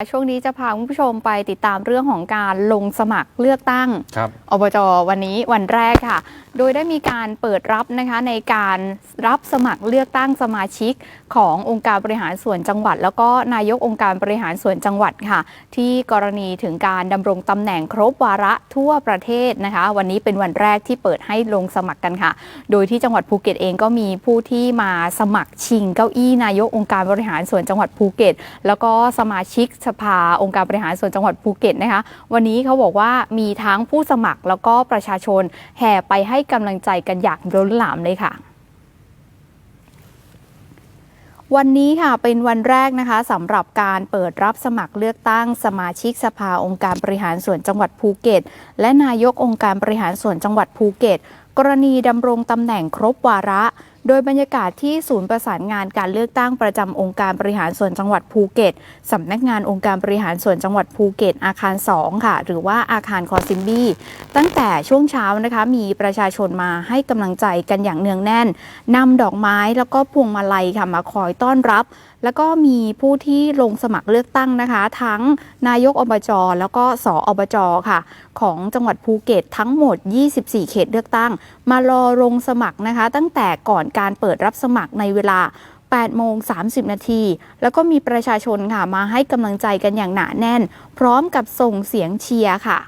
ช่วงนี้จะพาคุณผู้ชมไปติดตามเรื่องของการลงสมัครเลือกตั้งครับอบจวันนี้วันแรกค่ะ โดยได้มีการเปิดรับนะคะในการรับสมัครเลือกตั้งสมาชิกขององค์การบริหารส่วนจังหวัด แล้วก็นายกองค์การบริหารส่วนจังหวัดค่ะ ที่กรณีถึงการดำรงตำแหน่งครบวาระทั่วประเทศนะคะ วันนี้เป็นวันแรกที่เปิดให้ลงสมัครกันค่ะ โดยที่จังหวัดภูเก็ตเองก็มีผู้ที่มาสมัครชิงเก้าอี้นายกองค์การบริหารส่วนจังหวัดภูเก็ต แล้วก็สมาชิกสภาองค์การบริหารส่วนจังหวัดภูเก็ตนะคะ วันนี้เขาบอกว่ามีทั้งผู้สมัครแล้วก็ประชาชนแห่ไปให้กำลังใจกันอย่างล้นหลามเลยค่ะวันนี้ค่ะเป็นวันแรกนะคะสำหรับการเปิดรับสมัครเลือกตั้งสมาชิกสภาองค์การบริหารส่วนจังหวัดภูเก็ต และนายกองค์การบริหารส่วนจังหวัดภูเก็ต กรณีดำรงตำแหน่งครบวาระโดยบรรยากาศที่ศูนย์ประสานงานการเลือกตั้งประจำองค์การบริหารส่วนจังหวัดภูเก็ตสำนักงานองค์การบริหารส่วนจังหวัดภูเก็ตอาคาร 2 ค่ะ หรือว่าอาคารคอซิมบี้ ตั้งแต่ช่วงเช้านะคะมีประชาชนมาให้กำลังใจกันอย่างเนืองแน่นนำดอกไม้แล้วก็พวงมาลัยค่ะมาคอยต้อนรับแล้วก็มีผู้ที่ลงสมัครเลือกตั้งนะคะ ทั้งนายกอบจแล้วก็สออบจค่ะ ของจังหวัดภูเก็ตทั้งหมด 24 เขตเลือกตั้ง มารอลงสมัครนะคะ ตั้งแต่ก่อนการเปิดรับสมัครในเวลา8โมง 30 นาที แล้วก็มีประชาชนค่ะ มาให้กำลังใจกันอย่างหนาแน่น พร้อมกับส่งเสียงเชียร์ค่ะ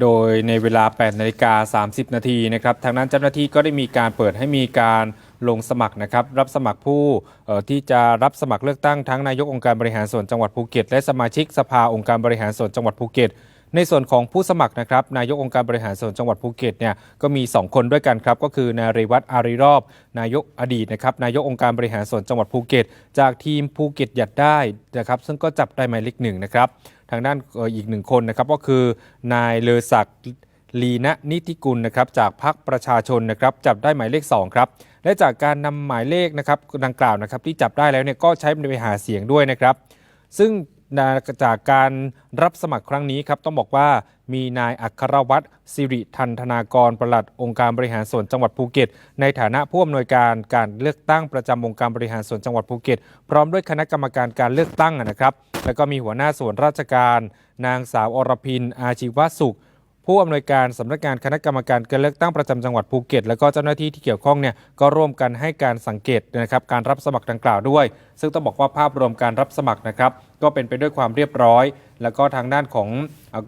โดยในเวลา 8 นาฬิกา 30 นาทีนะครับ ทางนั้นเจ้าหน้าที่ก็ได้มีการเปิดให้มีการ ลงสมัครนะครับรับสมัครผู้ที่จะรับสมัครเลือกตั้งทั้งนายกองค์การบริหารส่วนจังหวัดภูเก็ต และสมาชิกสภาองค์การบริหารส่วนจังหวัดภูเก็ตในส่วนของผู้สมัครนะครับนายกองค์การบริหารส่วนจังหวัดภูเก็ตเนี่ยก็มี 2 คนด้วยกันครับ ก็คือนายเรวัตอารีรอบ นายกอดีตนะครับนายกองค์การบริหารส่วนจังหวัดภูเก็ต จากทีมภูเก็ตหยัดได้นะครับซึ่งก็จับได้หมายเลขหนึ่งนะครับทางด้านอีกหนึ่งคนนะครับก็คือนายเลอศักดิ์ ลีนะนิติกุลนะครับจากพรรคประชาชนนะครับจับได้หมายเลข2ครับและจากการนำหมายเลขนะครับดังกล่าวนะครับที่จับได้แล้วเนี่ยก็ใช้ไปหาเสียงด้วยนะครับ ซึ่งจากการรับสมัครครั้งนี้ครับต้องบอกว่ามีนายอัครวัตรสิริทันธนากรประหลัดองค์การบริหารส่วนจังหวัดภูเก็ต ในฐานะผู้อำนวยการการเลือกตั้งประจำองค์การบริหารส่วนจังหวัดภูเก็ต พร้อมด้วยคณะกรรมการการเลือกตั้งนะครับ แล้วก็มีหัวหน้าส่วนราชการ นางสาวอรพินอาชีวสุข ผู้อำนวยการสำนักงานคณะกรรมการการเลือกตั้งประจำจังหวัดภูเก็ต และก็เจ้าหน้าที่ที่เกี่ยวข้องเนี่ยก็ร่วมกันให้การสังเกตนะครับการรับสมัครดังกล่าวด้วย ซึ่งต้องบอกว่าภาพรวมการรับสมัครนะครับก็เป็นไปด้วยความเรียบร้อย แล้วก็ทางด้านของ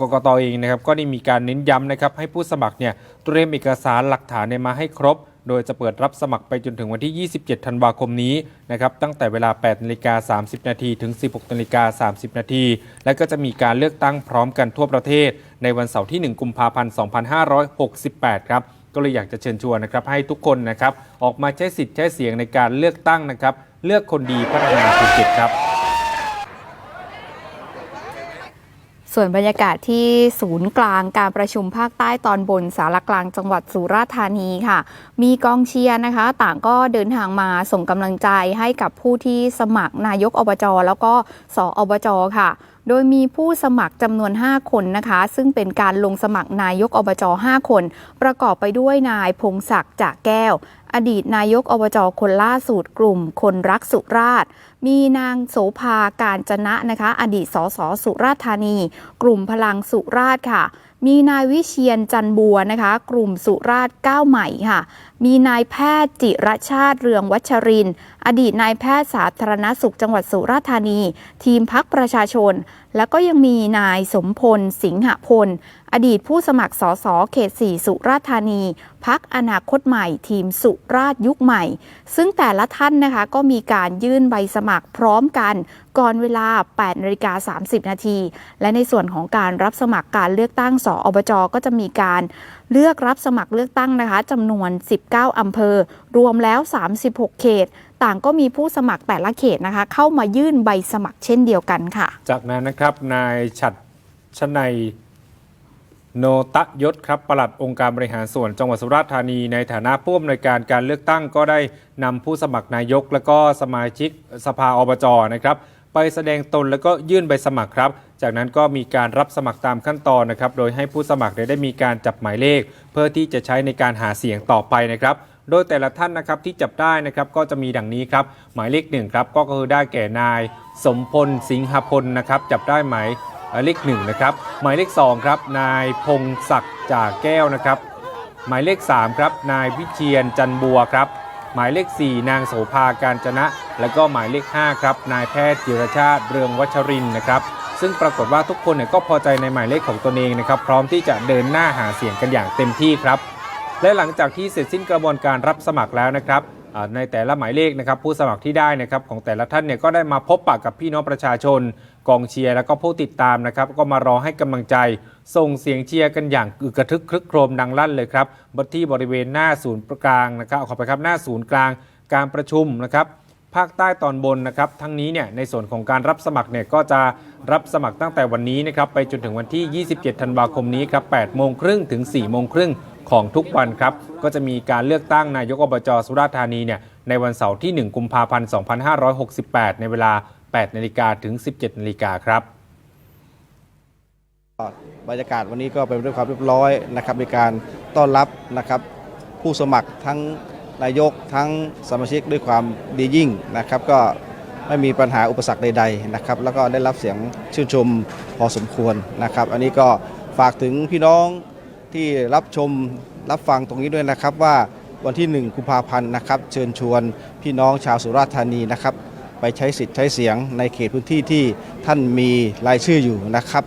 กกตเองนะครับก็ได้มีการเน้นย้ำนะครับให้ผู้สมัครเนี่ยเตรียมเอกสารหลักฐานเนี่ยมาให้ครบ โดยจะเปิดรับสมัครไปจนถึงวันที่ 27 ธันวาคมนี้นะครับตั้งแต่เวลา 8นาฬิกา30 นาทีถึง 16นาฬิกา30 นาทีและก็จะมีการเลือกตั้งพร้อมกันทั่วประเทศ ในวันเสาร์ที่ 1 กุมภาพันธ์ 2568 ครับก็เลยอยากจะเชิญชวนนะครับให้ทุกคนนะครับออกมาใช้สิทธิ์ใช้เสียงในการเลือกตั้งนะครับเลือกคนดีพัฒนาภูเก็ตครับ ส่วนบรรยากาศที่ศูนย์กลางการประชุมภาคใต้ตอนบนสารกลางจังหวัดสุราษฎร์ธานีค่ะ มีกองเชียร์นะคะ ต่างก็เดินทางมาส่งกำลังใจให้กับผู้ที่สมัครนายกอบจแล้วก็สออบจค่ะ โดยมีผู้สมัครจำนวน 5 คนนะคะ ซึ่งเป็นการลงสมัครนายกอบจ5คน ประกอบไปด้วยนายพงศักดิ์จากแก้ว อดีตนายกอบจคนล่าสุดกลุ่มคนรักสุราษฎร์มีนางโสภาการจนะนะคะ อดีตสสสุราษฎร์ธานี กลุ่มพลังสุราษฎร์ค่ะ มีนายวิเชียนจันบัวนะคะ กลุ่มสุราษฎร์ก้าวใหม่ค่ะ มีนายแพทย์จิรชาติเรืองวัชริน อดีตนายแพทย์สาธารณสุขจังหวัดสุราษฎร์ธานี ทีมพักประชาชน แล้วก็ยังมีนายสมพล สิงหพล อดีตผู้สมัครสสเขต4สุราษฎร์ธานี พักอนาคตใหม่ ทีมสุราษฎร์ยุคใหม่ ซึ่งแต่ละท่านนะคะก็มีการยื่นใบสมัครพร้อมกันก่อนเวลา 8นาฬิกา30 นาที และในส่วนของการรับสมัครการเลือกตั้งสอบจก็จะมีการเลือกรับสมัครเลือกตั้งนะคะจำนวน 19 อำเภอ รวมแล้ว 36 เขต ต่างก็มีผู้สมัครแต่ละเขตนะคะ เข้ามายื่นใบสมัครเช่นเดียวกันค่ะ จากนั้นนะครับนายฉัดชนัยโนตะยศครับปลัดองค์การบริหารส่วนจังหวัดสุราษฎร์ธานีในฐานะผู้อำนวยการการเลือกตั้งก็ได้นำผู้สมัครนายก และก็สมาชิกสภาอบจนะครับ ไปแสดงตนแล้วก็ยื่นใบสมัครครับ จากนั้นก็มีการรับสมัครตามขั้นตอนนะครับ โดยให้ผู้สมัครเนี่ยได้มีการจับหมายเลข เพื่อที่จะใช้ในการหาเสียงต่อไปนะครับโดยแต่ละท่านนะครับที่จับได้นะครับก็จะมีดังนี้ครับ หมายเลขหนึ่งครับก็คือได้แก่นาย สมพลสิงหพลนะครับจับได้หมายเลขหนึ่งนะครับหมายเลขสองครับนายพงศักดิ์จ่าแก้วนะครับ หมายเลข3ครับนายวิเชียนจันบัวครับหมายเลข4นางโสภาการจนะ แล้วก็หมายเลข 5 ครับ นายแพทย์จิรชาติเรืองวัชรินนะครับ ซึ่งปรากฏว่าทุกคนเนี่ยก็พอใจในหมายเลขของตนเองนะครับ พร้อมที่จะเดินหน้าหาเสียงกันอย่างเต็มที่ครับ และหลังจากที่เสร็จสิ้นกระบวนการรับสมัครแล้วนะครับในแต่ละหมายเลขนะครับผู้สมัครที่ได้นะครับของแต่ละท่านเนี่ยก็ได้มาพบปะกับพี่น้องประชาชน กองเชียร์แล้วก็ผู้ติดตามนะครับ ก็มารอให้กำลังใจ ส่งเสียงเชียร์กันอย่างอึกระทึกครึกโครมดังลั่นเลยครับที่บริเวณหน้าศูนย์กลางนะครับขอไปครับหน้าศูนย์กลางการประชุมนะครับ ภาคใต้ตอนบนนะครับ ทั้งนี้เนี่ยในส่วนของการรับสมัครเนี่ยก็จะรับสมัครตั้งแต่วันนี้นะครับไปจนถึงวันที่ 27 ธันวาคมนี้ครับ8โมงครึ่งถึง 4 โมงครึ่งของทุกวันครับ ก็จะมีการเลือกตั้งนายกอบจสุราษฎร์ธานีเนี่ยในวันเสาร์ที่ 1 กุมภาพันธ์ 2568 ในเวลา 8 นาฬิกาถึง 17 นาฬิกาครับบรรยากาศวันนี้ก็เป็นด้วยความเรียบร้อยนะครับในการต้อนรับนะครับผู้สมัครทั้ง นายกทั้งสมาชิกด้วยความดียิ่งนะครับ ก็ไม่มีปัญหาอุปสรรคใดๆนะครับ แล้วก็ได้รับเสียงชื่นชมพอสมควรนะครับ อันนี้ก็ฝากถึงพี่น้องที่รับชมรับฟังตรงนี้ด้วยนะครับว่าวันที่ 1 กุมภาพันธ์นะครับ เชิญชวนพี่น้องชาวสุราษฎร์ธานีนะครับ ไปใช้สิทธิ์ใช้เสียงในเขตพื้นที่ที่ท่านมีรายชื่ออยู่นะครับ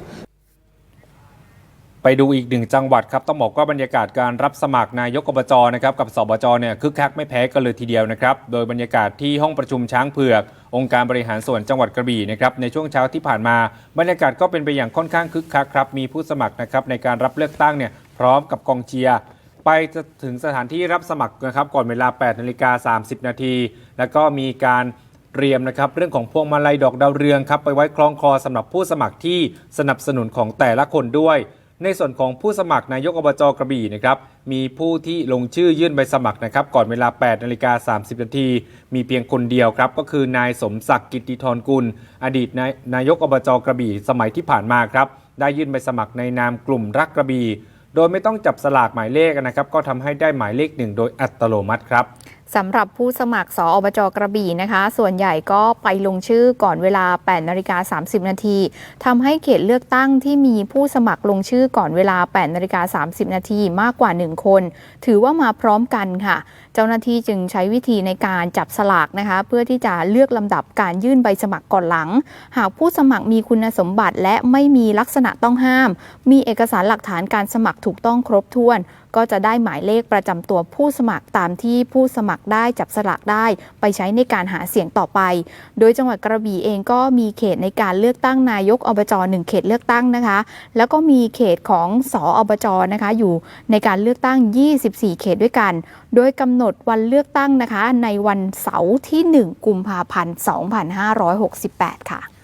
ไปดูอีกหนึ่งจังหวัดครับต้องบอกว่าบรรยากาศการรับสมัครนายกอบจนะครับกับสบจเนี่ยคึกคักไม่แพ้กันเลยทีเดียวนะครับโดยบรรยากาศที่ห้องประชุมช้างเผือก องค์การบริหารส่วนจังหวัดกระบี่นะครับในช่วงเช้าที่ผ่านมาบรรยากาศก็เป็นไปอย่างค่อนข้างคึกคักครับมีผู้สมัครนะครับในการรับเลือกตั้งเนี่ยพร้อมกับกองเชียร์ไปจะถึงสถานที่รับสมัครนะครับก่อนเวลา8นาฬิกา30 นาทีแล้วก็มีการเตรียมนะครับเรื่องของพวงมาลัยดอกดาวเรืองครับไปไว้คล้องคอสำหรับผู้สมัครที่สนับสนุนของแต่ละคนด้วย ในส่วนของผู้สมัครนายกอบจกระบี่นะครับมีผู้ที่ลงชื่อยื่นใบสมัครนะครับก่อนเวลา 8นาฬิกา30นาทีมีเพียงคนเดียวครับก็คือนายสมศักดิ์กิติธรกุล อดีตนายนายกอบจกระบี่ สมัยที่ผ่านมาครับได้ยื่นใบสมัครในนามกลุ่มรักกระบี่โดยไม่ต้องจับสลากหมายเลขนะครับก็ทำให้ได้หมายเลขหนึ่งโดยอัตโนมัติครับ สำหรับผู้สมัครสออบจกระบี่นะคะ ส่วนใหญ่ก็ไปลงชื่อก่อนเวลา 8นาฬิกา30 นาทีทำให้เขตเลือกตั้งที่มีผู้สมัครลงชื่อก่อนเวลา8นาฬิกา30 นาทีมากกว่า 1 คน ถือว่ามาพร้อมกันค่ะ เจ้าหน้าที่จึงใช้วิธีในการจับสลากนะคะ เพื่อที่จะเลือกลำดับการยื่นใบสมัครก่อนหลัง หากผู้สมัครมีคุณสมบัติและไม่มีลักษณะต้องห้าม มีเอกสารหลักฐานการสมัครถูกต้องครบถ้วน ก็จะได้หมายเลขประจำตัวผู้สมัครตามที่ผู้สมัครได้จับสลากได้ ไปใช้ในการหาเสียงต่อไป โดยจังหวัดกระบี่เองก็มีเขตในการเลือกตั้งนายกอบจหนึ่งเขตเลือกตั้งนะคะ แล้วก็มีเขตของสออบจนะคะ อยู่ในการเลือกตั้ง 24 เขตด้วยกัน โดยกำหนดวันเลือกตั้งนะคะ ในวันเสาร์ที่ 1 กุมภาพันธ์ 2568 ค่ะ